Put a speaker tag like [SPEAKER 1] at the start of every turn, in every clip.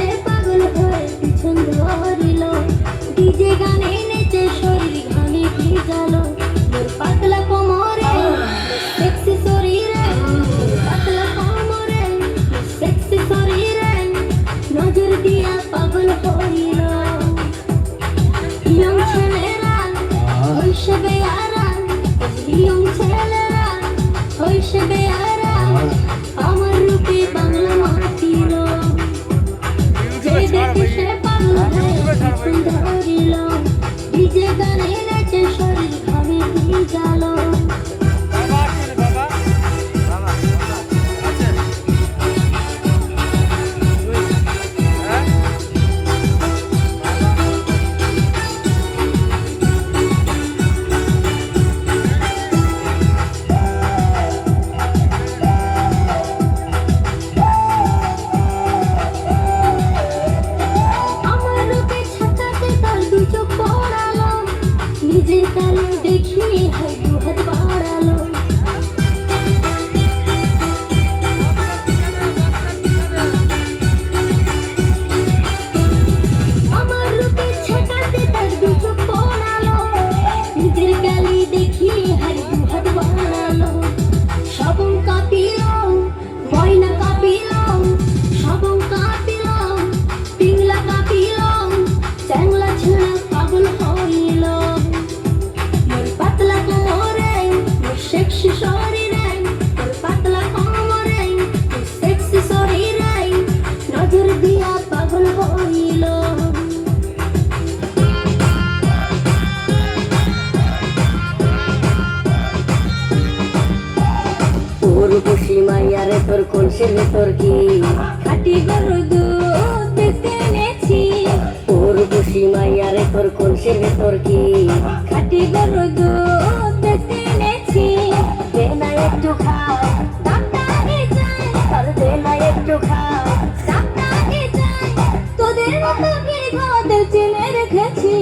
[SPEAKER 1] সে
[SPEAKER 2] মানুষের ভেতর কি
[SPEAKER 1] খাটি গরুর দুধ দেখতে এনেছি।
[SPEAKER 2] তোর বসি মাইয়ার তোর কলসের ভেতর কি
[SPEAKER 1] খাটি গরুর দুধ দেখতে এনেছি।
[SPEAKER 2] বেলা একটু খাও।
[SPEAKER 1] দামটারে যায়
[SPEAKER 2] তোর বেলা একটু খাও।
[SPEAKER 1] দামটারে যায় তোদের মতো বীরঘদের চেনে রেখেছি।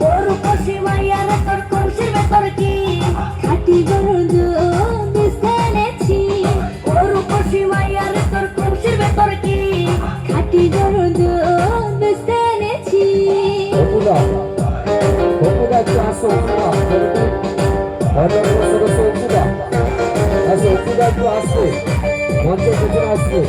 [SPEAKER 2] তোর বসি মাইয়ার তোর কলসের ভেতর কি
[SPEAKER 1] খোদা খোদা চাষো খোদা
[SPEAKER 3] হজর বছর খোদা আসো খোদা একটু আসবে মঞ্চের পেছনে আসবে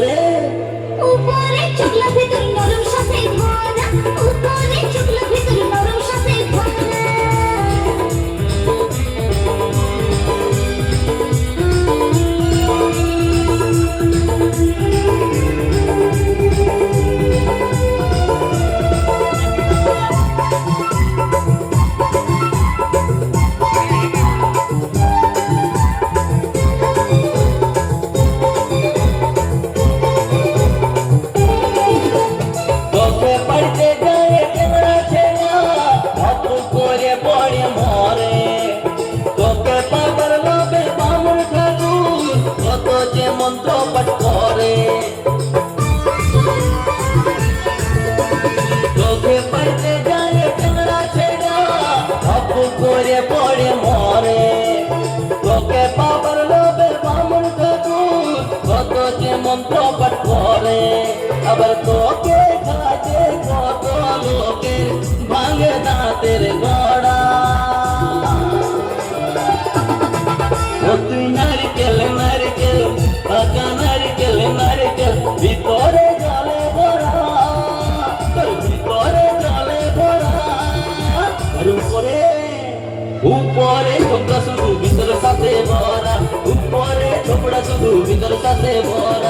[SPEAKER 4] উপরে উপরে
[SPEAKER 1] চুকলা ভিতর নরম সাথে ভরা উপরে চুকলা ভিতর নরম
[SPEAKER 4] করে আবার তোকে খাতে কত লোকের ভাঙে দাঁতের গড়া। ও তুই নারকেল নারকেল, পাকা নারকেল নারকেল, ভিতরে জলে ভরা, তোর ভিতরে জলে ভরা। আর উপরে উপরে ছোকরা শুধু ভিতরে সাথে ভরা, উপরে ছোকরা শুধু ভিতরে সাথে ভরা।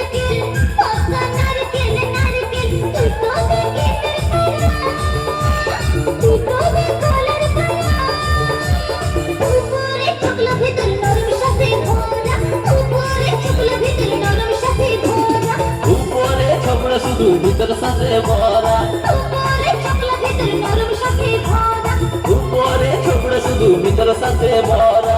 [SPEAKER 1] ভিতর সাথে ভরা। উপরে
[SPEAKER 4] ছোকরা শুধু ভিতর সাথে ভরা।